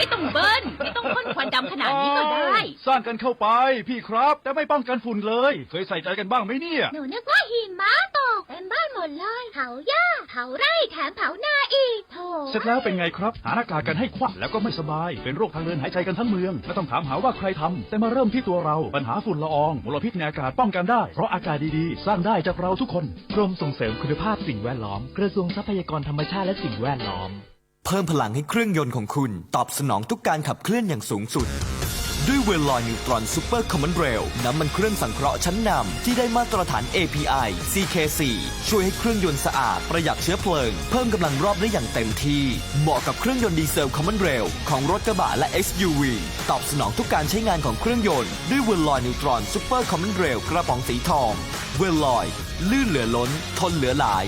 ไม่ต้องเบิ้ลไม่ต้องพ่นควันดำขนาดนี้ก็ได้ สร้างกันเข้าไป พี่ครับ แต่ไม่ป้องกันฝุ่นเลย เคยใส่ใจกันบ้างไหมเนี่ย หนูนึกว่าหิมะตกเต็มบ้านหมดเลยเผาหญ้าเผาไร่แถมเผานาอีกโถเสร็จแล้วเป็นไงครับ หาหน้ากากกันให้ควักแล้วก็ไม่สบาย เป็นโรคทางเดินหายใจกันทั้งเมือง ไม่ต้องถามหาว่าใครทำแต่มาเริ่มที่ตัวเรา ปัญหาฝุ่นละอองมลพิษในอากาศป้องกันได้ เพราะอากาศดีๆ สร้างได้จากเราทุกคน กรมส่งเสริมคุณภาพสิ่งแวดล้อม กระทรวงทรัพยากรธรรมชาติและสิ่งแวดล้อม เพิ่มพลังให้เครื่องยนต์ของคุณ ตอบสนองทุกการขับเคลื่อนอย่างสูงสุด ด้วยเวลลอยนิวตรอนซูเปอร์คอมมอนเรลน้ำมันเครื่องสังเคราะห์ชั้นนำที่ได้มาตรฐาน API CK4 ช่วยให้เครื่องยนต์สะอาดประหยัดเชื้อเพลิง เพิ่มกำลังรอบได้อย่างเต็มที่ เหมาะกับเครื่องยนต์ดีเซลคอมมอนเรลของรถกระบะและ SUV ตอบสนองทุกการใช้งานของเครื่องยนต์ด้วยเวลลอยนิวตรอนซูเปอร์คอมมอนเรลกระป๋องสีทอง เวลลอย ลื่นเหลือล้น ทนเหลือหลาย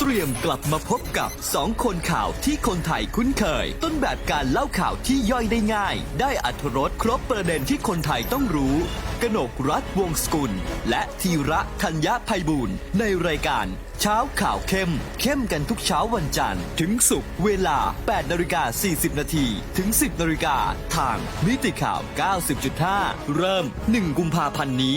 เตรียมกลับมาพบกับสองคนข่าวที่คนไทยคุ้นเคย ต้นแบบการเล่าข่าวที่ย่อยได้ง่าย ได้อัธรสครบประเด็นที่คนไทยต้องรู้ กนกรัฐวงศ์สกุล และธีระธัญญภัยบูรณ์ในรายการ เช้าข่าวเข้ม เข้มกันทุกเช้าวันจันทร์ ถึงศุกร์เวลา 8นาฬิกา40 นาทีถึง 10นาฬิกาทางมิติข่าว 90.5 เริ่ม 1 กุมภาพันธ์นี้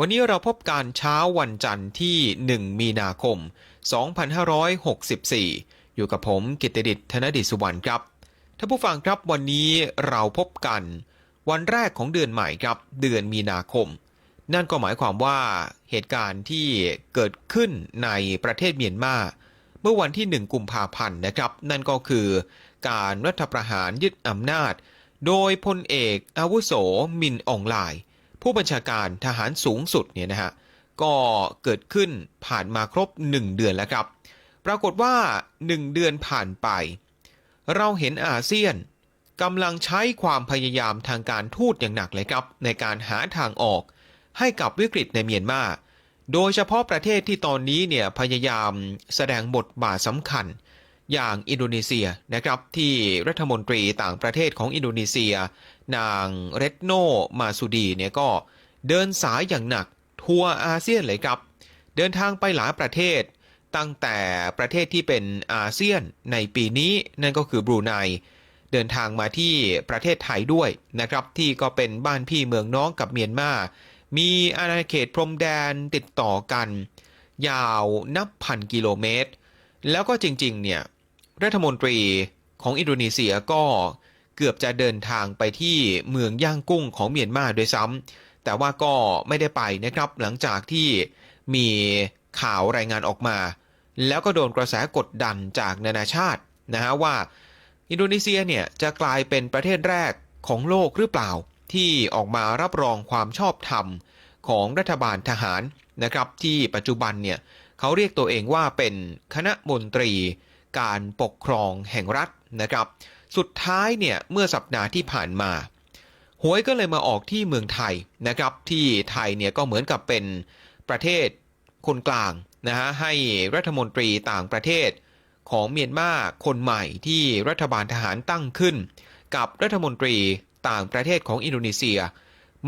วันนี้เราพบกันเช้าวันจันทร์ที่ 1 มีนาคม 2564 อยู่กับผมกิตติดิษฐ์ธนดิษสุวรรณครับท่านผู้ฟังครับวันนี้เราพบกัน วันแรกของเดือนใหม่ครับเดือนมีนาคม นั่นก็หมายความว่าเหตุการณ์ที่เกิดขึ้นในประเทศเมียนมาเมื่อวันที่ 1 กุมภาพันธ์นะครับ นั่นก็คือการรัฐประหารยึดอำนาจ โดยพลเอกอาวุโสมินอองไลน์ ผู้บัญชาการทหารสูงสุดเนี่ยนะฮะก็เกิดขึ้นผ่านมาครบ 1 เดือนแล้วครับ ปรากฏว่า 1 เดือนผ่านไป เราเห็นอาเซียนกำลังใช้ความพยายามทางการทูตอย่างหนักเลยครับ ในการหาทางออก ให้กับวิกฤตในเมียนมาโดยเฉพาะประเทศที่ตอนนี้เนี่ยพยายามแสดงบทบาทสำคัญ อย่างอินโดนีเซียนะครับที่รัฐมนตรีต่างประเทศของอินโดนีเซีย นางเรตโนมาซูดีเนี่ยก็เดินสายอย่างหนักทัวร์อาเซียนเลยครับ เดินทางไปหลายประเทศ ตั้งแต่ประเทศที่เป็นอาเซียนในปีนี้นั่นก็คือบรูไนเดินทางมาที่ประเทศไทยด้วยนะครับ ที่ก็เป็นบ้านพี่เมืองน้องกับเมียนมา มีอาณาเขตพรมแดนติดต่อกัน ยาวนับพันกิโลเมตร แล้วก็จริงๆเนี่ยรัฐมนตรีของอินโดนีเซียก็ เกือบจะเดินทางไปที่เมืองย่างกุ้งของเมียนมาด้วยซ้ำแต่ว่าก็ไม่ได้ไปนะครับหลังจากที่มีข่าวรายงานออกมา แล้วก็โดนกระแสกดดันจากนานาชาตินะฮะว่า อินโดนีเซียเนี่ยจะกลายเป็นประเทศแรกของโลกหรือเปล่า ที่ออกมารับรองความชอบธรรมของรัฐบาลทหารนะครับที่ปัจจุบันเนี่ยเขาเรียกตัวเองว่าเป็นคณะมนตรีการปกครองแห่งรัฐนะครับ สุดท้ายเนี่ยเมื่อสัปดาห์ที่ผ่านมาหวยก็เลยมาออกที่เมืองไทยนะครับ ที่ไทยเนี่ยก็เหมือนกับเป็นประเทศคนกลางนะฮะให้รัฐมนตรีต่างประเทศของเมียนมาคนใหม่ที่รัฐบาลทหารตั้งขึ้น กับรัฐมนตรีต่างประเทศของอินโดนีเซีย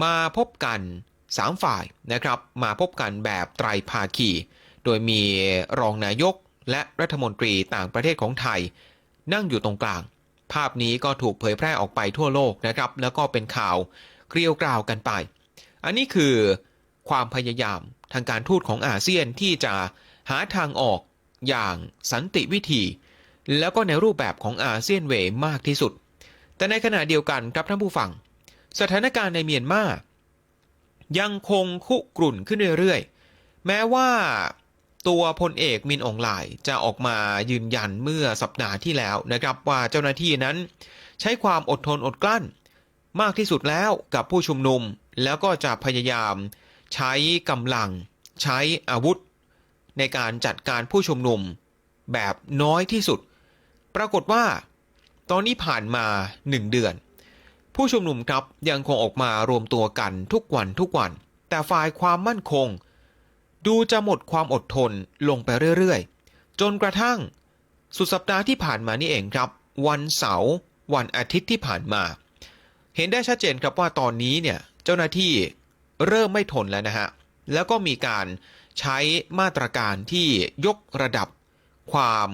มาพบกัน 3 ฝ่ายนะครับ มาพบกันแบบไตรภาคี โดยมีรองนายกและรัฐมนตรีต่างประเทศของไทย นั่งอยู่ตรงกลาง ภาพนี้ก็ถูกเผยแพร่ออกไปทั่วโลกนะครับ แล้วก็เป็นข่าวเกลียวกราวกันไป อันนี้คือความพยายามทางการทูตของอาเซียนที่จะหาทางออกอย่างสันติวิธี แล้วก็ในรูปแบบของอาเซียนเวยมากที่สุด แต่ในขณะเดียวกันครับท่านผู้ฟัง สถานการณ์ในเมียนมายังคงคุกรุ่นขึ้นเรื่อยๆ แม้ว่า ตัวพลเอกมินอองหลายจะออกมายืนยันเมื่อสัปดาห์ที่แล้วนะครับว่าเจ้าหน้าที่นั้น ใช้ความอดทนอดกลั้น มากที่สุดแล้วกับผู้ชุมนุม แล้วก็จะพยายาม ใช้กำลัง ใช้อาวุธ ในการจัดการผู้ชุมนุม แบบน้อยที่สุด ปรากฏว่า ตอนนี้ผ่านมา1เดือน ผู้ชุมนุมครับยังคงออกมารวมตัวกันทุกวันทุกวัน แต่ฝ่ายความมั่นคง ดูจะหมดความอดทนลงไปเรื่อยๆ จนกระทั่ง สุดสัปดาห์ที่ผ่านมานี่เองครับ วันเสาร์วันอาทิตย์ที่ผ่านมา เห็นได้ชัดเจนครับว่าตอนนี้เนี่ยเจ้าหน้าที่เริ่มไม่ทนแล้วนะฮะ แล้วก็มีการใช้มาตรการที่ยกระดับความ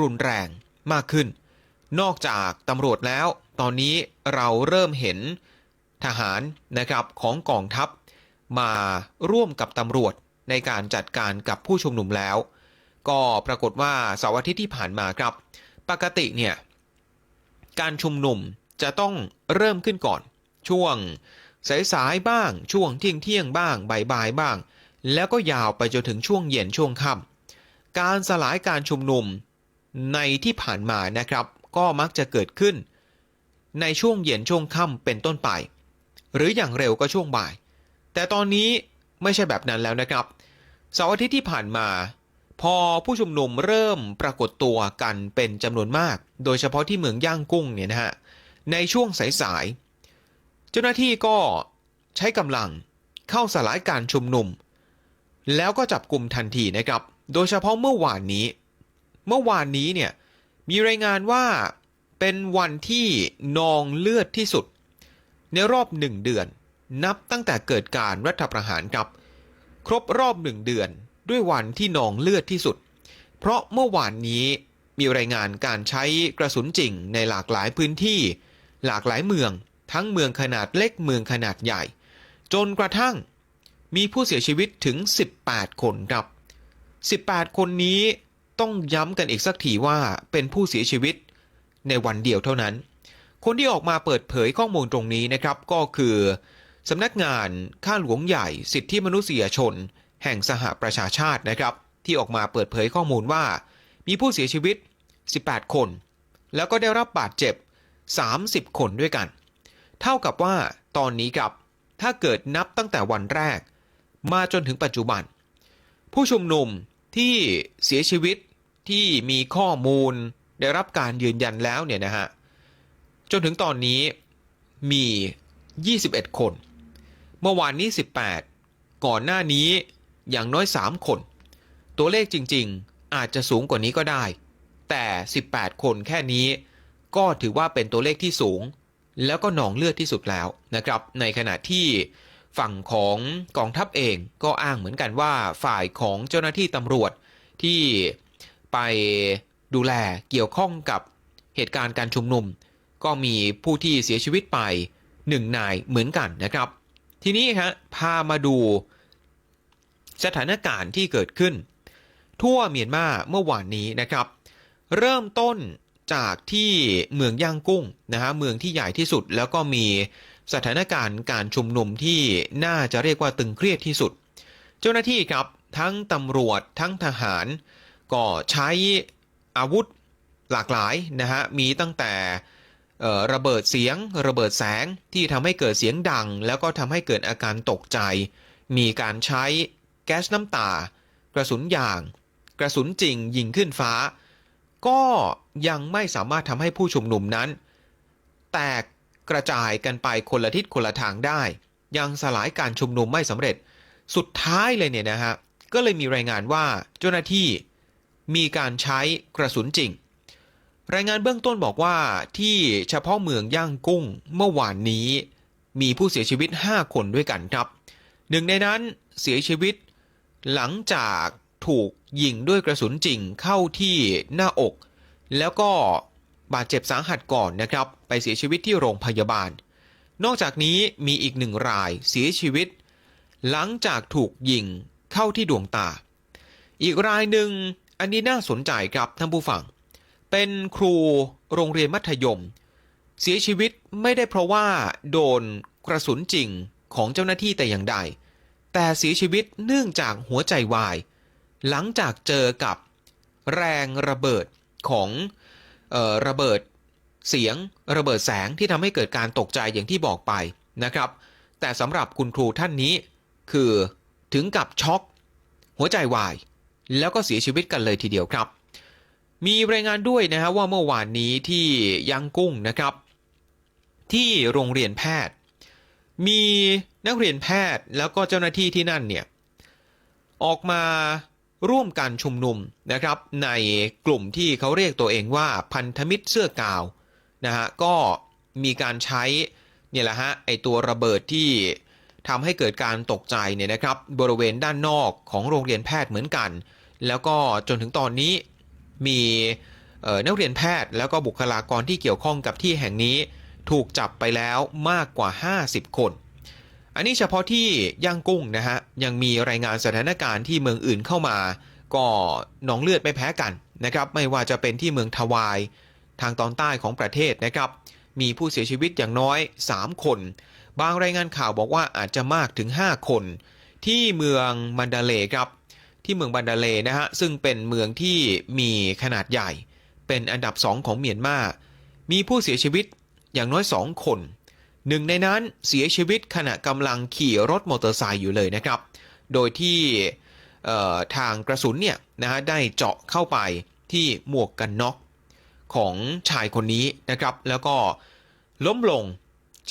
รุนแรงมากขึ้น นอกจากตำรวจแล้ว ตอนนี้เราเริ่มเห็นทหารนะครับของกองทัพ มาร่วมกับตำรวจ ในการจัดการกับผู้ชุมนุมแล้ว ก็ปรากฏว่าเสาร์อาทิตย์ที่ผ่านมาครับ ปกติเนี่ยการชุมนุมจะต้องเริ่มขึ้นก่อน ช่วงสายๆบ้าง ช่วงเที่ยงเที่ยงๆบ้างบ่ายๆบ้าง แล้วก็ยาวไปจนถึงช่วงเย็นช่วงค่ำการสลายการชุมนุมในที่ผ่านมานะครับ ก็มักจะเกิดขึ้น ในช่วงเย็นช่วงค่ำเป็นต้นไป หรืออย่างเร็วก็ช่วงบ่าย แต่ตอนนี้ไม่ใช่แบบนั้นแล้วนะครับ เสาร์อาทิตย์ที่ผ่านมา พอผู้ชุมนุมเริ่มปรากฏตัวกันเป็นจำนวนมาก โดยเฉพาะที่เมืองย่างกุ้งเนี่ยนะฮะในช่วงสายๆเจ้าหน้าที่ก็ใช้กำลังเข้าสลายการชุมนุม แล้วก็จับกลุ่มทันทีนะครับ โดยเฉพาะเมื่อวานนี้ เมื่อวานนี้เนี่ยมีรายงานว่าเป็นวันที่นองเลือดที่สุด ในรอบหนึ่งเดือน นับตั้งแต่เกิดการรัฐประหารครับ ครบรอบหนึ่งเดือน ด้วยวันที่นองเลือดที่สุด เพราะเมื่อวานนี้มีรายงานการใช้กระสุนจริงในหลากหลายพื้นที่ หลากหลายเมือง ทั้งเมืองขนาดเล็กเมืองขนาดใหญ่ จนกระทั่งมีผู้เสียชีวิตถึง 18 คนครับ 18 คนนี้ต้องย้ำกันอีกสักทีว่าเป็นผู้เสียชีวิตในวันเดียวเท่านั้น คนที่ออกมาเปิดเผยข้อมูลตรงนี้นะครับก็คือ สำนักงานข้าหลวงใหญ่สิทธิมนุษยชน แห่งสหประชาชาตินะครับ ที่ออกมาเปิดเผยข้อมูลว่า มีผู้เสียชีวิต 18 คน แล้วก็ได้รับบาดเจ็บ 30 คนด้วยกัน เท่ากับว่าตอนนี้ครับถ้าเกิดนับตั้งแต่วันแรก มาจนถึงปัจจุบัน ผู้ชุมนุมที่เสียชีวิตที่มีข้อมูลได้รับการยืนยันแล้วเนี่ยนะฮะจนถึงตอนนี้มี 21 คน เมื่อวานนี้ 18 ก่อนหน้านี้อย่างน้อย 3 คน ตัวเลขจริงๆ อาจจะสูงกว่านี้ก็ได้ แต่ 18 คนแค่นี้ ก็ถือว่าเป็นตัวเลขที่สูง แล้วก็หนองเลือดที่สุดแล้วนะครับ ในขณะที่ฝั่งของกองทัพเองก็อ้างเหมือนกันว่าฝ่ายของเจ้าหน้าที่ตำรวจที่ไปดูแลเกี่ยวข้องกับเหตุการณ์การชุมนุม ก็มีผู้ที่เสียชีวิตไปหนึ่งนายเหมือนกันนะครับ ทีนี้ฮะพามาดูสถานการณ์ที่เกิดขึ้น ทั่วเมียนมาเมื่อวานนี้นะครับ เริ่มต้นจากที่เมืองย่างกุ้งนะฮะเมืองที่ใหญ่ที่สุดแล้วก็มีสถานการณ์การชุมนุมที่น่าจะเรียกว่าตึงเครียดที่สุด เจ้าหน้าที่ครับทั้งตำรวจทั้งทหาร ก็ใช้อาวุธหลากหลายนะฮะมีตั้งแต่ ระเบิดเสียง ระเบิดแสงที่ทำให้เกิดเสียงดัง แล้วก็ทำให้เกิดอาการตกใจ มีการใช้แก๊สน้ำตา กระสุนยาง กระสุนจริงยิงขึ้นฟ้า ก็ยังไม่สามารถทำให้ผู้ชุมนุมนั้น แตกกระจายกันไปคนละทิศคนละทางได้ ยังสลายการชุมนุมไม่สำเร็จ สุดท้ายเลยเนี่ยนะฮะก็เลยมีรายงานว่าเจ้าหน้าที่มีการใช้กระสุนจริง รายงานเบื้องต้นบอกว่าที่เฉพาะเมืองย่างกุ้งเมื่อวานนี้ มีผู้เสียชีวิต 5 คนด้วยกันครับ หนึ่งในนั้นเสียชีวิต หลังจากถูกยิงด้วยกระสุนจริงเข้าที่หน้าอก แล้วก็บาดเจ็บสาหัสก่อนนะครับ ไปเสียชีวิตที่โรงพยาบาล นอกจากนี้มีอีกหนึ่งรายเสียชีวิต หลังจากถูกยิงเข้าที่ดวงตา อีกรายหนึ่งอันนี้น่าสนใจครับท่านผู้ฟัง เป็นครูโรงเรียนมัธยม เสียชีวิตไม่ได้เพราะว่าโดนกระสุนจริงของเจ้าหน้าที่แต่อย่างใด แต่เสียชีวิตเนื่องจากหัวใจวาย หลังจากเจอกับแรงระเบิดของออระเบิดเสียงระเบิดแสงที่ทำให้เกิดการตกใจอย่างที่บอกไปนะครับ แต่สำหรับคุณครูท่านนี้ คือถึงกับช็อก หัวใจวาย แล้วก็เสียชีวิตกันเลยทีเดียวครับ มีรายงานด้วยนะฮะว่าเมื่อวานนี้ที่ยังกุ้งนะครับ ที่โรงเรียนแพทย์ มีนักเรียนแพทย์แล้วก็เจ้าหน้าที่ที่นั่นเนี่ยออกมาร่วมกันชุมนุมนะครับ ในกลุ่มที่เขาเรียกตัวเองว่าพันธมิตรเสื้อกาวนะฮะก็มีการใช้เนี่ยแหละฮะไอตัวระเบิดที่ทำให้เกิดการตกใจเนี่ยนะครับ บริเวณด้านนอกของโรงเรียนแพทย์เหมือนกัน แล้วก็จนถึงตอนนี้ มีนักเรียนแพทย์แล้วก็บุคลากรที่เกี่ยวข้องกับที่แห่งนี้ถูกจับไปแล้วมากกว่า 50 คน อันนี้เฉพาะที่ย่างกุ้งนะฮะยังมีรายงานสถานการณ์ที่เมืองอื่นเข้ามา ก็หนองเลือดไม่แพ้กันนะครับไม่ว่าจะเป็นที่เมืองทวายทางตอนใต้ของประเทศนะครับ มีผู้เสียชีวิตอย่างน้อย 3 คน บางรายงานข่าวบอกว่าอาจจะมากถึง 5 คน ที่เมืองมันดาเลครับ ที่เมืองบันดาเลนะฮะซึ่งเป็นเมืองที่มีขนาดใหญ่ เป็นอันดับ2ของเมียนมามีผู้เสียชีวิตอย่างน้อย2คนหนึ่งในนั้นเสียชีวิตขณะกำลังขี่รถมอเตอร์ไซค์อยู่เลยนะครับ โดยที่ทางกระสุนเนี่ยนะฮะได้เจาะเข้าไปที่หมวกกันน็อกของชายคนนี้นะครับ แล้วก็ล้มลง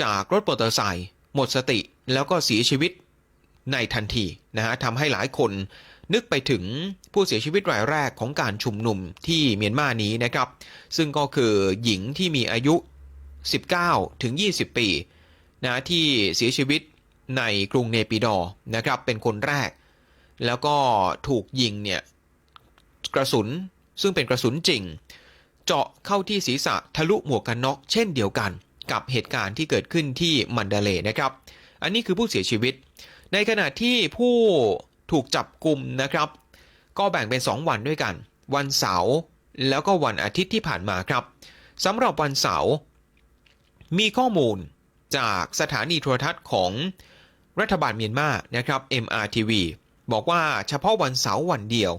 จากรถมอเตอร์ไซค์หมดสติแล้วก็เสียชีวิตในทันทีนะฮะทำให้หลายคน นึกไปถึงผู้เสียชีวิตรายแรกของการชุมนุมที่เมียนมานี้นะครับ ซึ่งก็คือหญิงที่มีอายุ 19 ถึง 20 ปีนะที่เสียชีวิตในกรุงเนปิดอ์นะครับเป็นคนแรก แล้วก็ถูกยิงเนี่ยกระสุนซึ่งเป็นกระสุนจริง เจาะเข้าที่ศีรษะทะลุหมวกกันน็อกเช่นเดียวกันกับเหตุการณ์ที่เกิดขึ้นที่มันดเลนะครับ อันนี้คือผู้เสียชีวิต ในขณะที่ผู้ ถูกจับกลุ่มนะครับ ก็แบ่งเป็น 2 วันด้วยกัน วันเสาร์แล้วก็วันอาทิตย์ที่ผ่านมาครับสำหรับวันเสาร์มีข้อมูลจากสถานีโทรทัศน์ของรัฐบาลเมียนมานะครับ MRTV บอกว่าเฉพาะวันเสาร์วันเดียว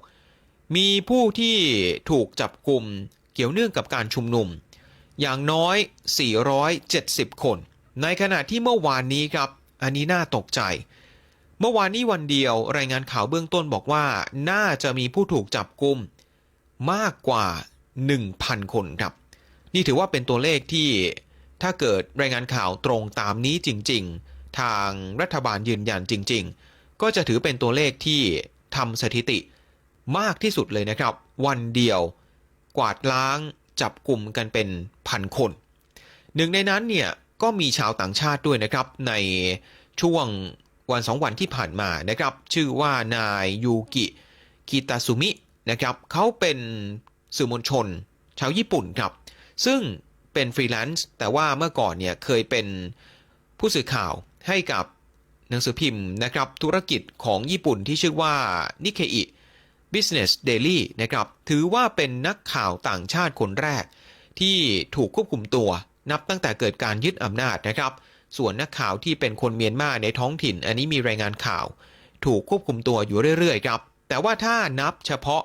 มีผู้ที่ถูกจับกลุ่มเกี่ยวเนื่องกับการชุมนุม อย่างน้อย 470 คน ในขณะที่เมื่อวานนี้ครับ อันนี้น่าตกใจ เมื่อวานนี้วันเดียวรายงานข่าวเบื้องต้นบอกว่า น่าจะมีผู้ถูกจับกลุ่มมากกว่า 1,000 คนครับ นี่ถือว่าเป็นตัวเลขที่ถ้าเกิดรายงานข่าวตรงตามนี้จริง ๆ ทางรัฐบาลยืนยันจริง ๆ ก็จะถือเป็นตัวเลขที่ทำสถิติมากที่สุดเลยนะครับ วันเดียวกวาดล้างจับกลุ่มกันเป็นพันคน หนึ่งในนั้นเนี่ยก็มีชาวต่างชาติด้วยนะครับในช่วง วันสองวันที่ผ่านมานะครับ ชื่อว่านายยูกิคิตาซุมินะครับเขาเป็นสื่อมวลชน ชาวญี่ปุ่นครับ ซึ่งเป็นฟรีแลนซ์แต่ว่าเมื่อก่อนเนี่ยเคยเป็นผู้สื่อข่าวให้กับหนังสือพิมพ์นะครับธุรกิจของญี่ปุ่นที่ชื่อว่านิเคอิ Business Daily นะครับถือว่าเป็นนักข่าวต่างชาติคนแรก ที่ถูกควบคุมตัวนับตั้งแต่เกิดการยึดอำนาจนะครับ ส่วนนักข่าวที่เป็นคนเมียนมาในท้องถิ่น อันนี้มีรายงานข่าว ถูกควบคุมตัวอยู่เรื่อยๆครับ แต่ว่าถ้านับเฉพาะ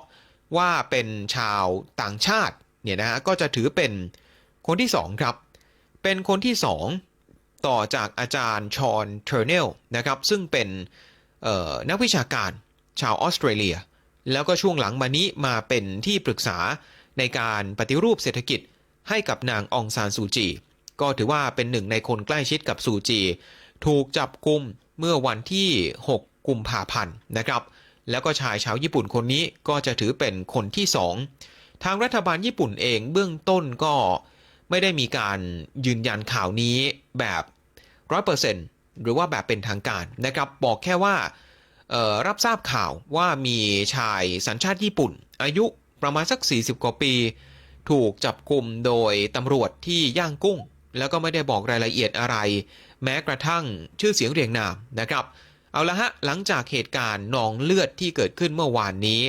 ว่าเป็นชาวต่างชาติเนี่ยนะฮะก็จะถือเป็นคนที่สองครับ เป็นคนที่สองต่อจากอาจารย์ชอนเทอร์เนลนะครับซึ่งเป็นนักวิชาการชาวออสเตรเลีย แล้วก็ช่วงหลังมานี้มาเป็นที่ปรึกษาในการปฏิรูปเศรษฐกิจให้กับนางองซานซูจี ก็ถือว่าเป็นหนึ่งในคนใกล้ชิดกับซูจี ถูกจับกุมเมื่อวันที่ 6 กุมภาพันธ์นะครับ แล้วก็ชายชาวญี่ปุ่นคนนี้ก็จะถือเป็นคนที่สองทางรัฐบาลญี่ปุ่นเองเบื้องต้นก็ไม่ได้มีการยืนยันข่าวนี้แบบร้อยเปอร์เซ็นต์หรือว่าแบบเป็นทางการนะครับ บอกแค่ว่ารับทราบข่าวว่ามีชายสัญชาติญี่ปุ่น อายุประมาณสัก 40 กว่าปี ถูกจับกลุ่มโดยตำรวจที่ย่างกุ้ง แล้วก็ไม่ได้บอกรายละเอียดอะไร แม้กระทั่งชื่อเสียงเรียงนามนะครับ เอาละฮะหลังจากเหตุการณ์นองเลือดที่เกิดขึ้นเมื่อวานนี้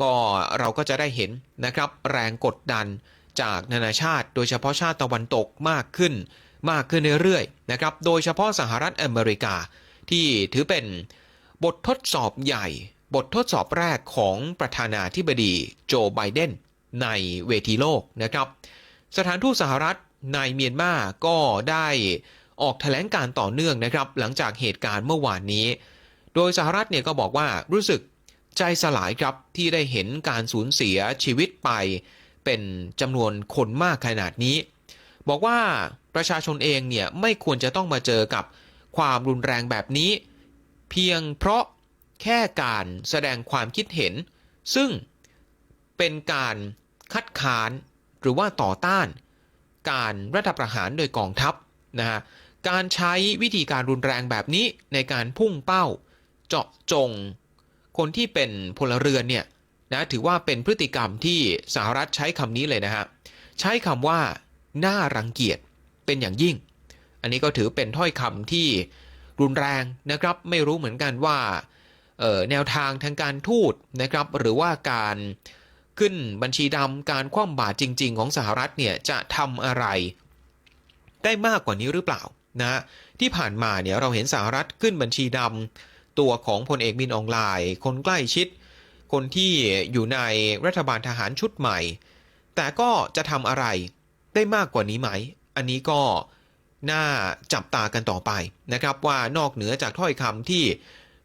ก็เราก็จะได้เห็นนะครับ แรงกดดันจากนานาชาติ โดยเฉพาะชาติตะวันตกมากขึ้น มากขึ้นเรื่อยๆนะครับ โดยเฉพาะสหรัฐอเมริกา ที่ถือเป็นบททดสอบใหญ่ บททดสอบแรกของประธานาธิบดีโจไบเดนในเวทีโลกนะครับ สถานทูตสหรัฐ ในเมียนมาก็ได้ออกแถลงการต่อเนื่องนะครับ หลังจากเหตุการณ์เมื่อวานนี้ โดยสหรัฐเนี่ยก็บอกว่ารู้สึกใจสลายครับที่ได้เห็นการสูญเสียชีวิตไป เป็นจำนวนคนมากขนาดนี้ บอกว่าประชาชนเองเนี่ยไม่ควรจะต้องมาเจอกับความรุนแรงแบบนี้ เพียงเพราะแค่การแสดงความคิดเห็น ซึ่งเป็นการคัดค้านหรือว่าต่อต้าน การรัฐประหารโดยกองทัพนะฮะการใช้วิธีการรุนแรงแบบนี้ในการพุ่งเป้า เจาะจง คนที่เป็นพลเรือนเนี่ยนะถือว่าเป็นพฤติกรรมที่สหรัฐใช้คำนี้เลยนะฮะใช้คำว่าน่ารังเกียจเป็นอย่างยิ่ง อันนี้ก็ถือเป็นถ้อยคำที่รุนแรงนะครับ ไม่รู้เหมือนกันว่าออแนวทางทางการทูตนะครับ หรือว่าการ ขึ้นบัญชีดำการคว่ำบาตรจริง ๆ ของสหรัฐเนี่ยจะทำอะไร ได้มากกว่านี้หรือเปล่านะที่ผ่านมาเนี่ยเราเห็นสหรัฐขึ้นบัญชีดำตัวของพลเอกมินอองไลน์ คนใกล้ชิด คนที่อยู่ในรัฐบาลทหารชุดใหม่ แต่ก็จะทำอะไรได้มากกว่านี้ไหม อันนี้ก็น่าจับตากันต่อไปนะครับว่านอกเหนือจากถ้อยคำที่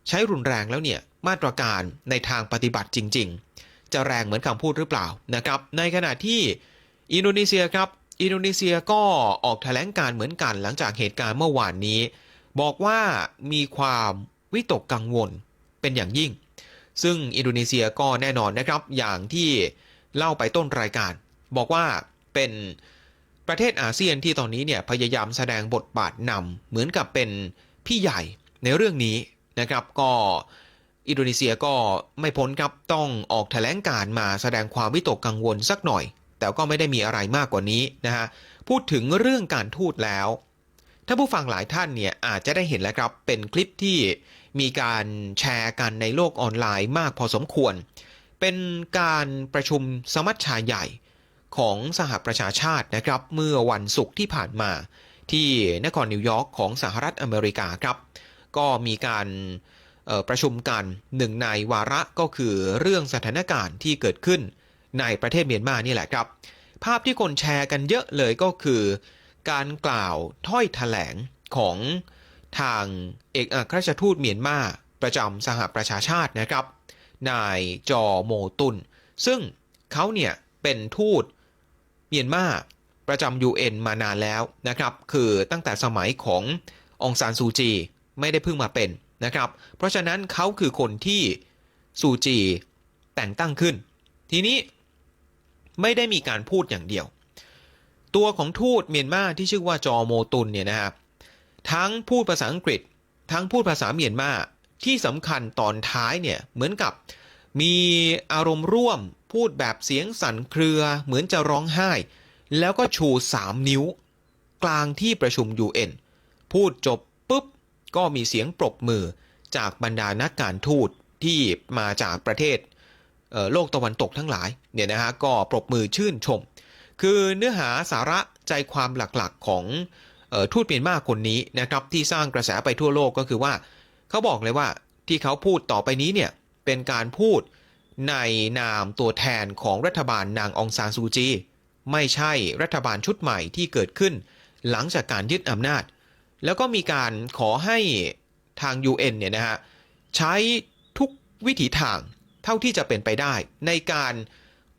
ใช้รุนแรงแล้วเนี่ยมาตรการในทางปฏิบัติจริง ๆ จะแรงเหมือนคำพูดหรือเปล่านะครับในขณะที่อินโดนีเซียครับอินโดนีเซียก็ออกแถลงการเหมือนกันหลังจากเหตุการณ์เมื่อวานนี้ บอกว่ามีความวิตกกังวลเป็นอย่างยิ่ง ซึ่งอินโดนีเซียก็แน่นอนนะครับอย่างที่เล่าไปต้นรายการ บอกว่าเป็นประเทศอาเซียนที่ตอนนี้เนี่ยพยายามแสดงบทบาทนำเหมือนกับเป็นพี่ใหญ่ในเรื่องนี้นะครับก็ อินโดนีเซียก็ไม่พ้นครับต้องออกแถลงการมาแสดงความวิตกกังวลสักหน่อย แต่ก็ไม่ได้มีอะไรมากกว่านี้นะฮะพูดถึงเรื่องการทูตแล้วถ้าผู้ฟังหลายท่านเนี่ยอาจจะได้เห็นแล้วครับเป็นคลิปที่มีการแชร์กันในโลกออนไลน์มากพอสมควร เป็นการประชุมสมัชชาใหญ่ของสหประชาชาตินะครับ เมื่อวันศุกร์ที่ผ่านมา ที่นครนิวยอร์กของสหรัฐอเมริกาครับ ก็มีการ ประชุมกันหนึ่งในวาระก็คือเรื่องสถานการณ์ที่เกิดขึ้นในประเทศเมียนมานี่แหละครับ ภาพที่คนแชร์กันเยอะเลยก็คือ การกล่าวถ้อยแถลงของทางเอกอัครราชทูตเมียนมาประจำสหประชาชาตินะครับ นายจอโมตุน ซึ่งเขาเนี่ยเป็นทูตเมียนมาประจำ UN มานานแล้วนะครับ คือตั้งแต่สมัยขององซานซูจี ไม่ได้เพิ่งมาเป็น นะครับ เพราะฉะนั้นเขาคือคนที่ซูจีแต่งตั้งขึ้น ทีนี้ไม่ได้มีการพูดอย่างเดียว ตัวของทูตเมียนมาที่ชื่อว่าจอโมตุนเนี่ยนะครับทั้งพูดภาษาอังกฤษ ทั้งพูดภาษาเมียนมาที่สำคัญตอนท้ายเนี่ยเหมือนกับมีอารมณ์ร่วมพูดแบบเสียงสั่นเครือเหมือนจะร้องไห้ แล้วก็ชู 3 นิ้ว กลางที่ประชุม UN พูดจบปุ๊บ ก็มีเสียงปรบมือจากบรรดานักการทูตที่มาจากประเทศเโลกตะวันตกทั้งหลายเนี่ยนะฮะก็ปรบมือชื่นชม คือเนื้อหาสาระใจความหลักๆของออทูตเมียนมาคนนี้นะครับที่สร้างกระแสไปทั่วโลกก็คือว่า เขาบอกเลยว่าที่เขาพูดต่อไปนี้เนี่ยเป็นการพูดในนามตัวแทนของรัฐบาลนางองซานซูจี ไม่ใช่รัฐบาลชุดใหม่ที่เกิดขึ้น หลังจากการยึดอำนาจ แล้วก็มีการขอให้ทาง UN เนี่ยนะฮะใช้ทุกวิถีทางเท่าที่จะเป็นไปได้ ในการ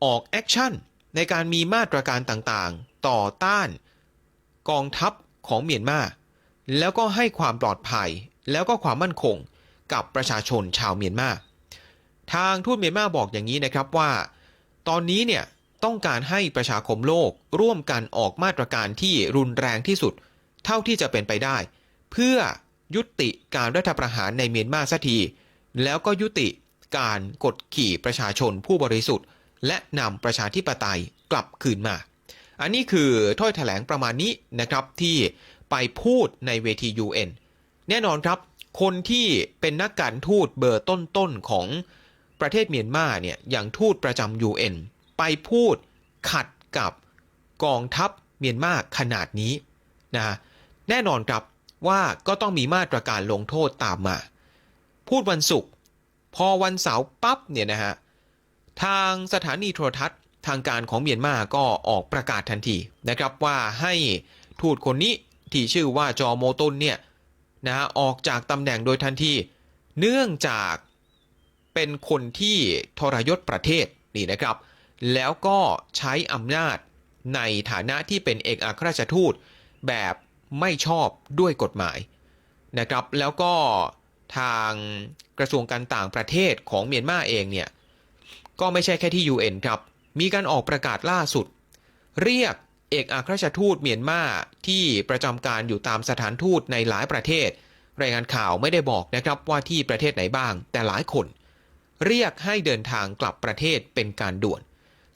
ออกแอคชั่นในการมีมาตรการต่างๆ ต่อต้านกองทัพของเมียนมาแล้วก็ให้ความปลอดภัยแล้วก็ความมั่นคงกับประชาชนชาวเมียนมาทางทูตเมียนมาบอกอย่างนี้นะครับว่า ตอนนี้เนี่ยต้องการให้ประชาคมโลกร่วมกันออกมาตรการที่รุนแรงที่สุด เท่าที่จะเป็นไปได้ เพื่อยุติการรัฐประหารในเมียนมาสักที แล้วก็ยุติการกดขี่ประชาชนผู้บริสุทธิ์ และนำประชาธิปไตยกลับคืนมา อันนี้คือถ้อยแถลงประมาณนี้นะครับที่ไปพูดในเวที UN แน่นอนครับคนที่เป็นนักการทูตเบอร์ต้นๆของประเทศเมียนมาเนี่ยอย่างทูตประจำ UN ไปพูดขัดกับกองทัพเมียนมาขนาดนี้นะ แน่นอนครับว่าก็ต้องมีมาตรการลงโทษตามมา พูดวันศุกร์พอวันเสาร์ปั๊บเนี่ยนะฮะ ทางสถานีโทรทัศน์ทางการของเมียนมาก็ออกประกาศทันทีนะครับว่าให้ทูตคนนี้ที่ชื่อว่าจอโมตุนเนี่ยนะฮะออกจากตำแหน่งโดยทันที เนื่องจากเเป็นคนที่ทรยศประเทศนี่นะครับ แล้วก็ใช้อำนาจในฐานะที่เป็นเอกอัครราชทูตแบบ ไม่ชอบด้วยกฎหมายนะครับ แล้วก็ทางกระทรวงการต่างประเทศของเมียนมาเองเนี่ยก็ไม่ใช่แค่ที่ UN ครับ มีการออกประกาศล่าสุด เรียกเอกอัครราชทูตเมียนมาที่ประจำการอยู่ตามสถานทูตในหลายประเทศ รายงานข่าวไม่ได้บอกนะครับว่าที่ประเทศไหนบ้าง แต่หลายคน เรียกให้เดินทางกลับประเทศเป็นการด่วน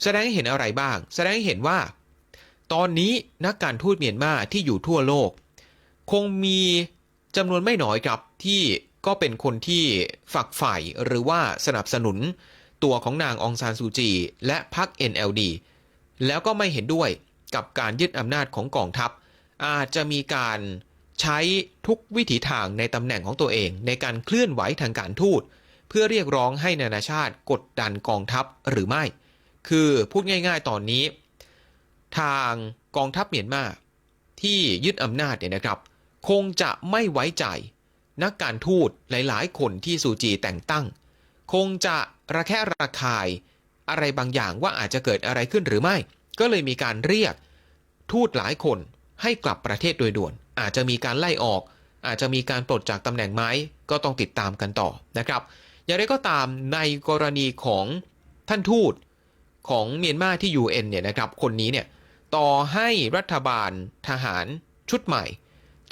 แสดงให้เห็นอะไรบ้าง แสดงให้เห็นว่า ตอนนี้นักการทูตเมียนมาที่อยู่ทั่วโลก คงมีจำนวนไม่น้อยครับที่ก็เป็นคนที่ฝักใฝ่หรือว่าสนับสนุนตัวของนางองซานซูจี และพรรค NLD แล้วก็ไม่เห็นด้วยกับการยึดอำนาจของกองทัพ อาจจะมีการใช้ทุกวิถีทางในตำแหน่งของตัวเอง ในการเคลื่อนไหวทางการทูต เพื่อเรียกร้องให้นานาชาติกดดันกองทัพหรือไม่ คือพูดง่าย ๆ ตอนนี้ ทางกองทัพเมียนมาที่ยึดอำนาจเนี่ยนะครับ คงจะไม่ไว้ใจ นักการทูตหลายๆ คนที่ซูจีแต่งตั้ง คงจะระแคะระคายอะไรบางอย่างว่าอาจจะเกิดอะไรขึ้นหรือไม่ ก็เลยมีการเรียกทูตหลายคนให้กลับประเทศโดยด่วน อาจจะมีการไล่ออก อาจจะมีการปลดจากตำแหน่งไหมก็ต้องติดตามกันต่อนะครับ อย่างไรก็ตามในกรณีของท่านทูตของเมียนมาที่ UN เนี่ยนะครับ คนนี้เนี่ย ต่อให้รัฐบาลทหารชุดใหม่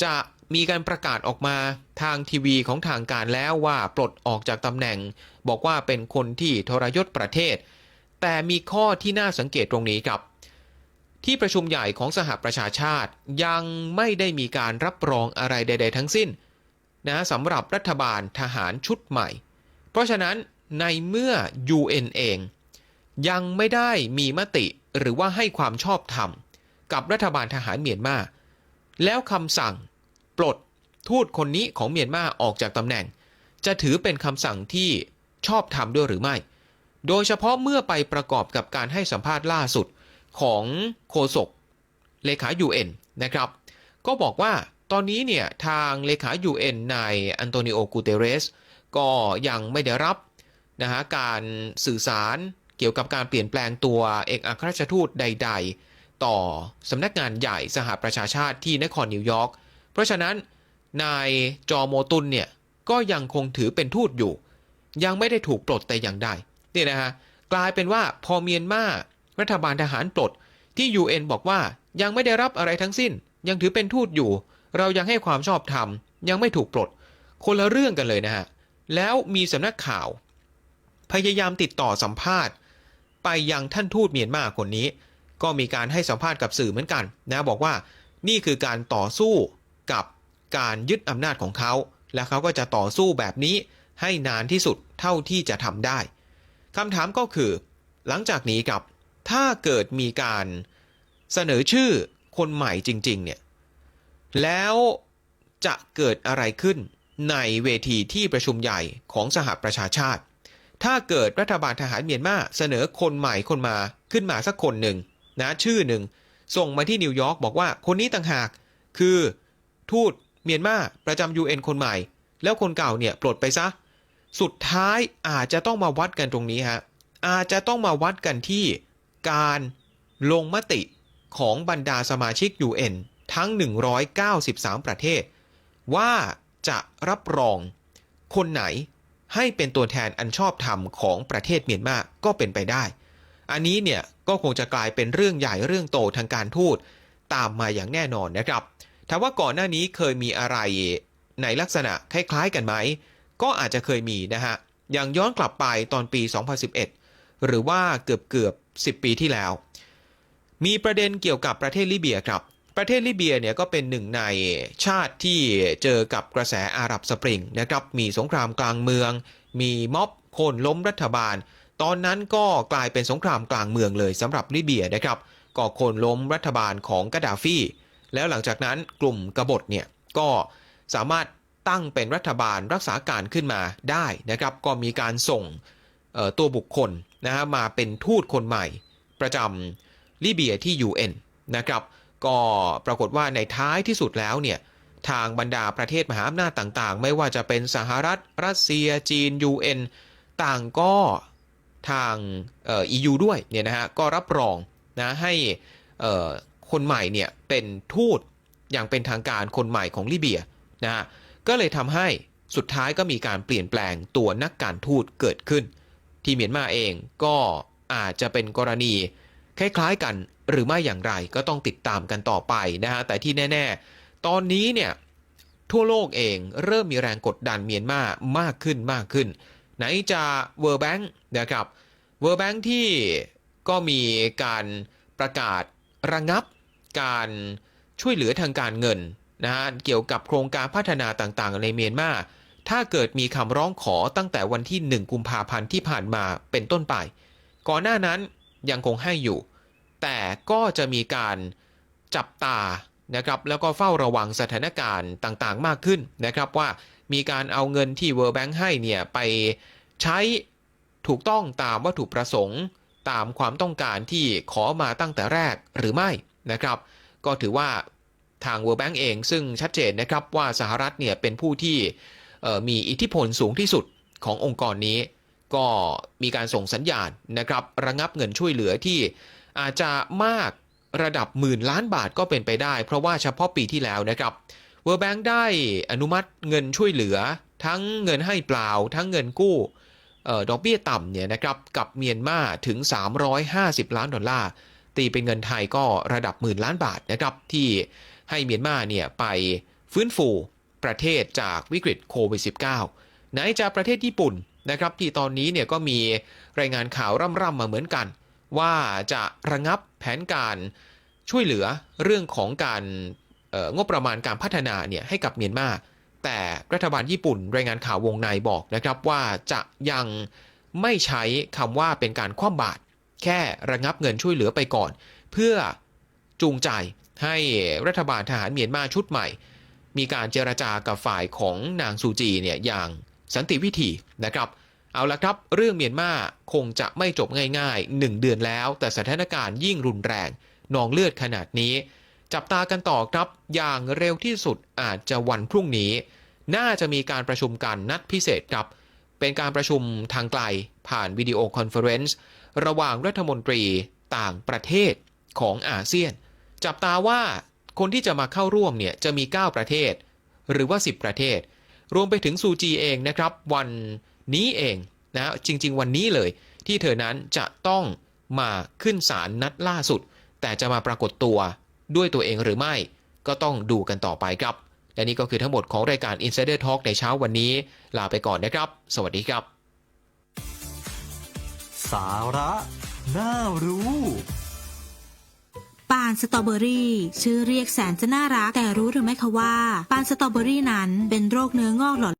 จะมีการประกาศออกมาทางทีวีของทางการแล้วว่าปลดออกจากตำแหน่ง บอกว่าเป็นคนที่ทรยศประเทศ แต่มีข้อที่น่าสังเกตตรงนี้ครับ ที่ประชุมใหญ่ของสหประชาชาติยังไม่ได้มีการรับรองอะไรใด ๆ ทั้งสิ้นนะสำหรับรัฐบาลทหารชุดใหม่ เพราะฉะนั้นในเมื่อ UN เอง ยังไม่ได้มีมติ หรือว่าให้ความชอบธรรม กับรัฐบาลทหารเมียนมาแล้วคำสั่ง ปลดทูตคนนี้ของเมียนมาออกจากตำแหน่ง จะถือเป็นคำสั่งที่ชอบธรรมด้วยหรือไม่ โดยเฉพาะเมื่อไปประกอบกับการให้สัมภาษณ์ล่าสุดของโฆษกเลขา UN นะครับ ก็บอกว่าตอนนี้เนี่ยทางเลขา UN นายอันโตนิโอกูเตเรส ก็ยังไม่ได้รับนะฮะการสื่อสาร เกี่ยวกับการเปลี่ยนแปลงตัวเอกอัครราชทูตใด ๆ ต่อสำนักงานใหญ่สหประชาชาติที่นครนิวยอร์ก เพราะฉะนั้นนายจอโมตุนเนี่ยก็ยังคงถือเป็นทูตอยู่ ยังไม่ได้ถูกปลดแต่อย่างใดนี่นะฮะกลายเป็นว่าพอเมียนมารัฐบาลทหารปลดที่ UN บอกว่ายังไม่ได้รับอะไรทั้งสิ้น ยังถือเป็นทูตอยู่ เรายังให้ความชอบธรรมยังไม่ถูกปลด คนละเรื่องกันเลยนะฮะ แล้วมีสำนักข่าว พยายามติดต่อสัมภาษณ์ ไปยังท่านทูตเมียนมาคนนี้ ก็มีการให้สัมภาษณ์กับสื่อเหมือนกันนะบอกว่านี่คือการต่อสู้กับการยึดอำนาจของเขา และเขาก็จะต่อสู้แบบนี้ให้นานที่สุดเท่าที่จะทำได้คำถามก็คือ หลังจากนี้กับถ้าเกิดมีการเสนอชื่อคนใหม่จริง ๆ เนี่ย แล้วจะเกิดอะไรขึ้นในเวทีที่ประชุมใหญ่ของสหประชาชาติ ถ้าเกิดรัฐบาลทหารเมียนมาเสนอคนใหม่คนมาขึ้นมาสักคนหนึ่งนะชื่อหนึ่ง ส่งมาที่นิวยอร์กบอกว่าคนนี้ต่างหาก คือ ทูตเมียนมาประจำ UN คนใหม่ แล้วคนเก่าเนี่ยปลดไปซะ สุดท้ายอาจจะต้องมาวัดกันตรงนี้ฮะอาจจะต้องมาวัดกันที่การลงมติของบรรดาสมาชิก UN ทั้ง 193 ประเทศ ว่าจะรับรองคนไหน ให้เป็นตัวแทนอันชอบธรรมของประเทศเมียนมาก็เป็นไปได้ อันนี้เนี่ยก็คงจะกลายเป็นเรื่องใหญ่เรื่องโตทางการทูตตามมาอย่างแน่นอนนะครับถามว่าก่อนหน้านี้เคยมีอะไรในลักษณะคล้ายๆกันไหม ก็อาจจะเคยมีนะฮะ อย่างย้อนกลับไปตอนปี 2011 หรือว่าเกือบเกือบ 10 ปีที่แล้ว มีประเด็นเกี่ยวกับประเทศลิเบียครับ ประเทศลิเบียเนี่ยก็เป็นหนึ่งในชาติที่เจอกับกระแสอาหรับสปริงนะครับมีสงครามกลางเมือง มีม็อบโค่นล้มรัฐบาล ตอนนั้นก็กลายเป็นสงครามกลางเมืองเลยสำหรับลิเบียนะครับก่อโค่นล้มรัฐบาลของกาดาฟีแล้วหลังจากนั้นกลุ่มกบฏเนี่ยก็สามารถตั้งเป็นรัฐบาลรักษาการขึ้นมาได้นะครับก็มีการส่งตัวบุคคลนะฮะมาเป็นทูตคนใหม่ประจำลิเบียที่ UN นะครับ ก็ปรากฏว่าในท้ายที่สุดแล้วเนี่ยทางบรรดาประเทศมหาอำนาจต่างๆ ไม่ว่าจะเป็นสหรัฐ รัสเซีย จีน UN ต่างก็ทางเอ่อ EU ด้วยเนี่ยนะฮะก็รับรองนะให้เอ่อคนใหม่เนี่ยเป็นทูตอย่างเป็นทางการคนใหม่ของลิเบียนะฮะก็เลยทำให้สุดท้ายก็มีการเปลี่ยนแปลงตัวนักการทูตเกิดขึ้น ที่เมียนมาเองก็อาจจะเป็นกรณีคล้ายๆกัน หรือไม่อย่างไรก็ต้องติดตามกันต่อไปนะฮะแต่ที่แน่ ๆ ตอนนี้เนี่ยทั่วโลกเองเริ่มมีแรงกดดันเมียนมามากขึ้นมากขึ้น ไหนจะเวอร์แบงค์นะครับเวอร์แบงค์ที่ก็มีการประกาศระงับการช่วยเหลือทางการเงินนะฮะเกี่ยวกับโครงการพัฒนาต่างๆ ในเมียนมาถ้าเกิดมีคำร้องขอตั้งแต่วันที่ 1 กุมภาพันธ์ที่ผ่านมาเป็นต้นไป ก่อนหน้านั้นยังคงให้อยู่ แต่ก็จะมีการจับตานะครับแล้วก็เฝ้าระวังสถานการณ์ต่างๆ มากขึ้นนะครับว่ามีการเอาเงินที่ World Bank ให้เนี่ยไปใช้ถูกต้องตามวัตถุประสงค์ตามความต้องการที่ขอมาตั้งแต่แรกหรือไม่นะครับ ก็ถือว่าทาง World Bank เองซึ่งชัดเจนนะครับว่าสหรัฐเนี่ยเป็นผู้ที่มีอิทธิพลสูงที่สุดขององค์กรนี้ ก็มีการส่งสัญญาณนะครับระงับเงินช่วยเหลือที่ อาจจะมากระดับหมื่นล้านบาทก็เป็นไปได้ เพราะว่าเฉพาะปีที่แล้วนะครับ World Bank ได้อนุมัติเงินช่วยเหลือ ทั้งเงินให้เปล่า ทั้งเงินกู้อดอกเบี้ยต่ำเนี่ยนะครับกับเมียนมาถึง 350 ล้านดอลลาร์ ตีเป็นเงินไทยก็ระดับหมื่นล้านบาทนะครับที่ให้เมียนมาเนี่ยไปฟื้นฟูประเทศจากวิกฤตโควิด -19 ไหนจะประเทศญี่ปุ่นนะครับที่ตอนนี้เนี่ยก็มีรายงานข่าวร่ำๆมาเหมือนกัน ว่าจะระงับแผนการช่วยเหลือเรื่องของการงบประมาณการพัฒนาเนี่ยให้กับเมียนมาแต่รัฐบาลญี่ปุ่นรายงานข่าววงในบอกนะครับว่าจะยังไม่ใช้คำว่าเป็นการคว่ำบาตรแค่ระงับเงินช่วยเหลือไปก่อน เพื่อจูงใจให้รัฐบาลทหารเมียนมาชุดใหม่ มีการเจรจากับฝ่ายของนางซูจีเนี่ยอย่างสันติวิธีนะครับ เอาละครับ เรื่องเมียนมาคงจะไม่จบง่ายๆ 1 เดือนแล้ว แต่สถานการณ์ยิ่งรุนแรง นองเลือดขนาดนี้ จับตากันต่อครับ อย่างเร็วที่สุดอาจจะวันพรุ่งนี้ น่าจะมีการประชุมกันนัดพิเศษครับ เป็นการประชุมทางไกล ผ่านวิดีโอคอนเฟอเรนซ์ระหว่างรัฐมนตรีต่างประเทศของอาเซียน จับตาว่าคนที่จะมาเข้าร่วมเนี่ยจะมี 9 ประเทศ หรือว่า 10 ประเทศ รวมไปถึงซูจีเองนะครับ วัน นี้เองนะจริง ๆ วันนี้เลย ที่เธอนั้นจะต้องมาขึ้นศาลนัดล่าสุด แต่จะมาปรากฏตัวด้วยตัวเองหรือไม่ ก็ต้องดูกันต่อไปครับ และนี่ก็คือทั้งหมดของรายการ Insider Talk ในเช้าวันนี้ ลาไปก่อนนะครับ สวัสดีครับ สาระน่ารู้ปานสตรอเบอรี่ชื่อเรียกแสนจะน่ารัก แต่รู้หรือไม่คะว่าปานสตรอเบอรี่นั้นเป็นโรคเนื้องอกหลอด